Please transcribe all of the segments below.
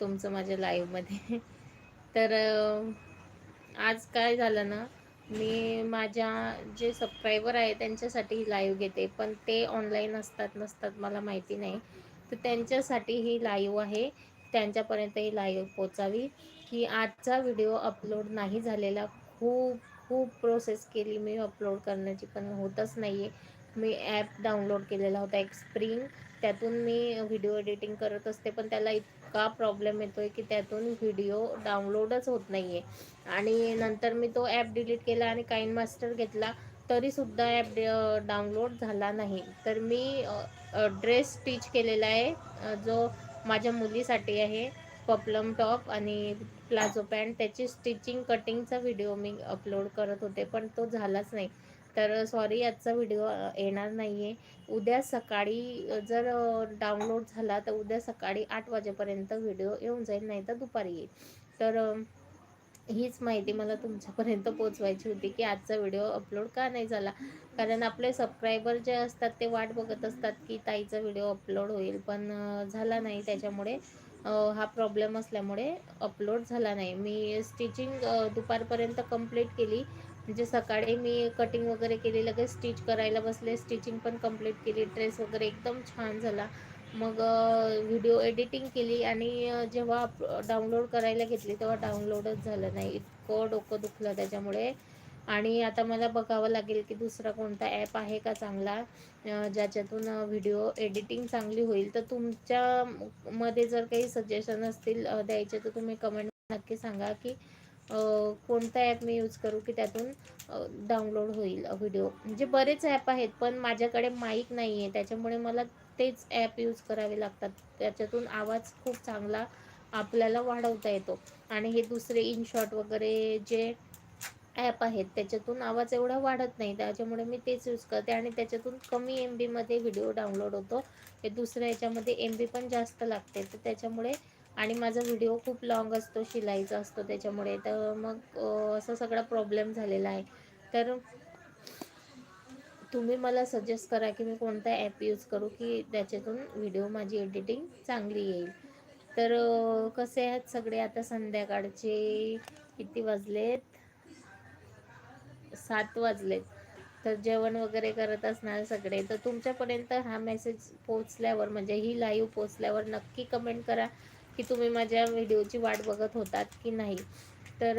तुमचं माझ्या लाईव्हमध्ये तर आज काय झालं ना मी माझ्या जे सबस्क्रायबर आहे त्यांच्यासाठी लाईव्ह घेते. पण ते ऑनलाईन असतात नसतात मला माहिती नाही. तर त्यांच्यासाठी ही लाईव्ह आहे. त्यांच्यापर्यंत ही लाईव्ह पोचावी की आजचा व्हिडिओ अपलोड नाही झालेला. खूप खूप प्रोसेस केली मी अपलोड करण्याची. पण होतच नाही आहे मी ॲप डाउनलोड केलेला होता एक स्प्रिंग त्यातून मी व्हिडिओ एडिटिंग करत असते. पण त्याला इतका प्रॉब्लेम येतो आहे की त्यातून व्हिडिओ डाउनलोडच होत नाही आहे आणि नंतर मी तो ॲप डिलीट केला आणि काइन मास्टर घेतला तरीसुद्धा ॲप डाउनलोड झाला नाही. तर मी ड्रेस स्टिच केलेला आहे. जो माझ्या मुलीसाठी आहे पपलम टॉप आणि प्लाझो पॅन्ट त्याची स्टिचिंग कटिंगचा व्हिडिओ मी अपलोड करत होते पण तो झालाच नाही. तर सॉरी आजचा व्हिडिओ येणार नाही आहे उद्या सकाळी जर डाउनलोड झाला तर उद्या सकाळी आठ वाजेपर्यंत व्हिडिओ येऊन जाईल नाही तर दुपारी येईल. तर हीच माहिती मला तुमच्यापर्यंत पोचवायची होती की आजचा व्हिडिओ अपलोड का नाही झाला. कारण आपले सबस्क्रायबर जे असतात ते वाट बघत असतात की ताईचा व्हिडिओ अपलोड होईल पण झाला नाही. त्याच्यामुळे हा प्रॉब्लेम असल्यामुळे अपलोड झाला नाही. मी स्टिचिंग दुपारपर्यंत कंप्लीट केली. म्हणजे सकाळी मी कटिंग वगैरे केली लगेच स्टिच करायला बसले. स्टिचिंग पण कंप्लीट केली. ड्रेस वगैरे एकदम छान झाला. मग व्हिडिओ एडिटिंग केली आणि जेव्हा डाउनलोड करायला घेतली तेव्हा डाउनलोडच झालं नाही. इतकं डोकं दुखलं त्याच्यामुळे. आणि आता मला बघावं लागेल की दुसरा कोणता ॲप आहे का चांगला ज्याच्यातून व्हिडिओ एडिटिंग चांगली होईल. तर तुमच्या मध्ये जर काही सजेशन असतील द्यायचे तर तुम्ही कमेंट नक्की सांगा की कोणता ॲप मी यूज करू की त्यातून डाउनलोड होईल व्हिडिओ म्हणजे बरेच ॲप आहेत पण माझ्याकडे माईक नाही आहे त्याच्यामुळे मला तेच ॲप यूज करावे लागतात. त्याच्यातून आवाज खूप चांगला आपल्याला वाढवता येतो. आणि हे दुसरे इनशॉट वगैरे जे ॲप आहेत त्याच्यातून आवाज एवढा वाढत नाही. त्याच्यामुळे मी तेच यूज करते आणि त्याच्यातून कमी एम बीमध्ये व्हिडिओ डाउनलोड होतो. हे दुसऱ्या याच्यामध्ये एम बी पण जास्त लागते. तर त्याच्यामुळे आणि माझा व्हिडिओ खूप लाँग असतो शिलाईचा असतो त्याच्यामुळे तर मग असा सगळा प्रॉब्लेम झालेला आहे. तर तुम्ही मला सजेस्ट करा की मी कोणता ॲप यूज करू की त्याच्यातून व्हिडिओ माझी एडिटिंग चांगली येईल. तर कसे आहेत सगळे आता संध्याकाळचे? किती वाजलेत? सात वाजलेत. तर जेवण वगैरे करत असणार सगळे. तर तुमच्यापर्यंत हा मेसेज पोचल्यावर म्हणजे ही लाईव्ह पोचल्यावर नक्की कमेंट करा. की तुम्ही माझ्या व्हिडिओची वाट बघत होतात की नाही. तर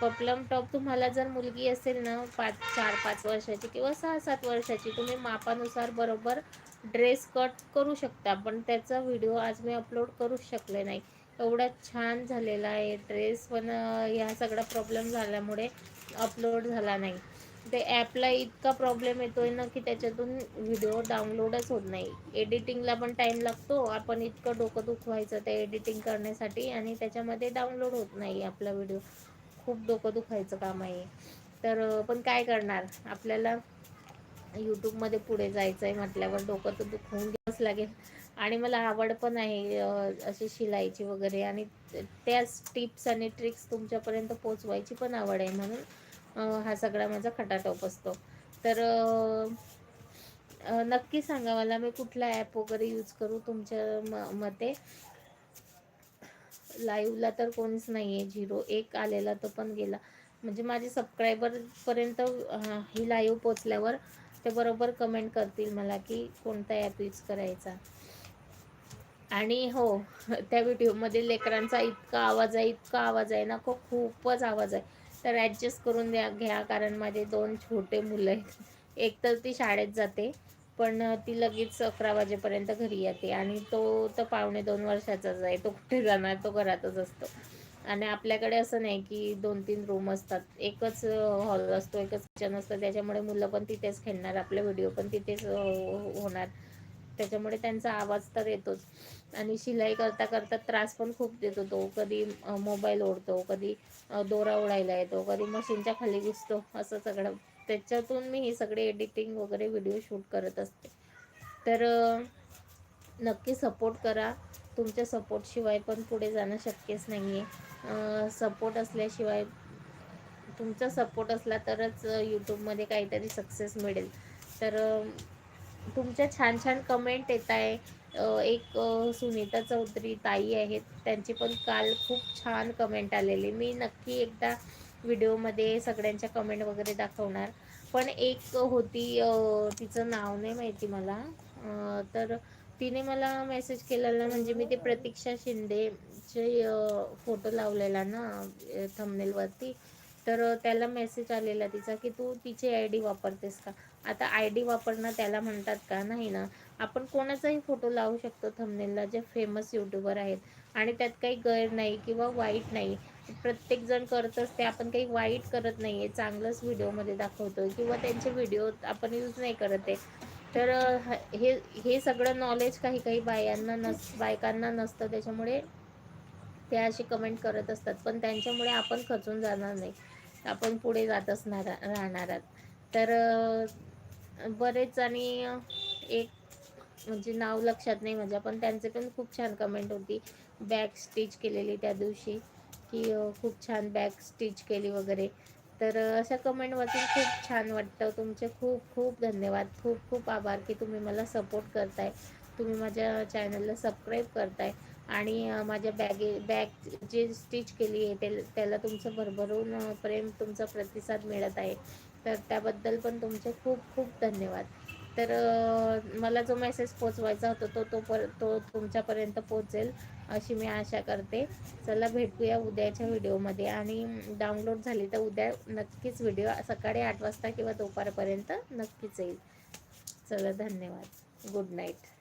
पपलम टॉप तुम्हाला जर मुलगी असेल ना पाच चार पाच वर्षाची किंवा सहा सात वर्षाची तुम्ही मापानुसार बरोबर ड्रेस कट करू शकता. पण त्याचा व्हिडिओ आज मी अपलोड करूच शकले नाही. एवढा छान झालेला आहे ड्रेस पण ह्या सगळा प्रॉब्लेम झाल्यामुळे अपलोड झाला नाही. ते ॲपला इतका प्रॉब्लेम येतो आहे ना की त्याच्यातून व्हिडिओ डाउनलोडच होत नाही. एडिटिंगला पण टाईम लागतो. आपण इतकं डोकं दुखवायचं ते एडिटिंग करण्यासाठी आणि त्याच्यामध्ये डाउनलोड होत नाही आपला व्हिडिओ. खूप डोकं दुखायचं काम आहे तर पण काय करणार? आपल्याला यूट्यूबमध्ये पुढे जायचं आहे म्हटल्यावर डोकं तर दुखवून घ्यावंच लागेल. आणि मला आवड पण आहे अशी शिलाईची वगैरे. आणि त्याच टिप्स आणि ट्रिक्स तुमच्यापर्यंत पोचवायची पण आवड आहे म्हणून हा सगळा माझा खटाटोप असतो. तर नक्की सांगा मला मी कुठला ॲप वगैरे यूज करू तुमच्या म मते? लाईव्हला तर कोणीच नाही आहे झिरो एक आलेला तो पण गेला. म्हणजे माझे सबस्क्रायबरपर्यंत ही लाईव्ह पोचल्यावर ते बरोबर कमेंट करतील मला की कोणता ॲप यूज करायचा. आणि हो त्या व्हिडिओमध्ये लेकरांचा इतका आवाज आहे इतका आवाज आहे ना खूप खूपच आवाज आहे. तर ॲडजस्ट करून द्या घ्या. कारण माझे दोन छोटे मुलं आहेत. एक तर ती शाळेत जाते पण ती लगेच अकरा वाजेपर्यंत घरी येते. आणि तो तर पावणे दोन वर्षाचाच आहे. तो कुठे जाणार? तो घरातच असतो. आणि आपल्याकडे असं नाही की दोन तीन रूम असतात. एकच हॉल असतो एकच किचन असतं. त्याच्यामुळे मुलं पण तिथेच खेळणार. आपले व्हिडिओ पण तिथेच होणार. त्याच्यामुळे त्यांचा आवाज तर येतोच. आणि शिलाई करता करता त्रास पण खूप देतो तो. कधी मोबाईल ओढतो कधी दोरा ओढायला येतो कधी मशीनच्या खाली घुसतो असं सगळं. त्याच्यातून मी हे सगळे एडिटिंग वगैरे व्हिडिओ शूट करत असते. तर नक्की सपोर्ट करा. तुमच्या सपोर्टशिवाय पण पुढे जाणं शक्यच नाही आहे सपोर्ट असल्याशिवाय तुमचा सपोर्ट असला तरच यूट्यूबमध्ये काहीतरी सक्सेस मिळेल. तर तुमच्या छान छान कमेंट येत आहे. एक सुनीता चौधरी ताई आहेत. त्यांची पण काल खूप छान कमेंट आलेली. मी नक्की एकदा व्हिडिओमध्ये सगळ्यांच्या कमेंट वगैरे दाखवणार. पण एक होती तिचं नाव नाही माहिती मला. तर तिने मला मेसेज केलेला म्हणजे मी ते प्रतीक्षा शिंदेचे फोटो लावलेला ना थमनेलवरती तर त्याला मेसेज आलेला तिचा की तू तिची आय डी वापरतेस का? आता आय डी वापरणं त्याला म्हणतात का? नाही ना. आपण कोणाचाही फोटो लावू शकतो थंबनेलला जे फेमस यूट्यूबर आहेत. आणि त्यात काही गैर नाही किंवा वाईट नाही. प्रत्येक जण करतच ते आपण काही वाईट करत नाही आहे चांगलंच व्हिडिओमध्ये दाखवतो किंवा त्यांचे व्हिडिओ आपण यूज नाही करत आहे. तर ह- हे हे सगळं नॉलेज काही काही बायांना नस बायकांना नसतं. त्याच्यामुळे ते अशी कमेंट करत असतात. पण त्यांच्यामुळे आपण खचून जाणार नाही. आपण पुढे जात असणार राहणार आहात. तर बरेच आणि एक म्हणजे नाव लक्षात नाही माझ्या पण त्यांचे पण खूप छान कमेंट होती. बॅग स्टिच केलेली त्या दिवशी. की खूप छान बॅग स्टिच केली वगैरे. तर अशा कमेंट वाचून खूप छान वाटतं. तुमचे खूप खूप धन्यवाद. खूप खूप आभार की तुम्ही मला सपोर्ट करताय. तुम्ही माझ्या चॅनलला सबस्क्राईब करताय. आणि माझ्या बॅगे बॅग जे स्टिच केली आहे ते त्याला तुमचं भरभरून प्रेम तुमचा प्रतिसाद मिळत आहे. तर त्याबद्दल पण तुमचे खूप खूप धन्यवाद. तर मला जो मेसेज पोचवायचा होता तो तो पर तो तुमच्यापर्यंत पोचेल अशी मी आशा करते. चला भेटूया उद्याच्या व्हिडिओमध्ये आणि डाउनलोड झाली तर उद्या नक्कीच व्हिडिओ सकाळी आठ वाजता किंवा दुपारपर्यंत नक्कीच येईल. चला धन्यवाद. Good night.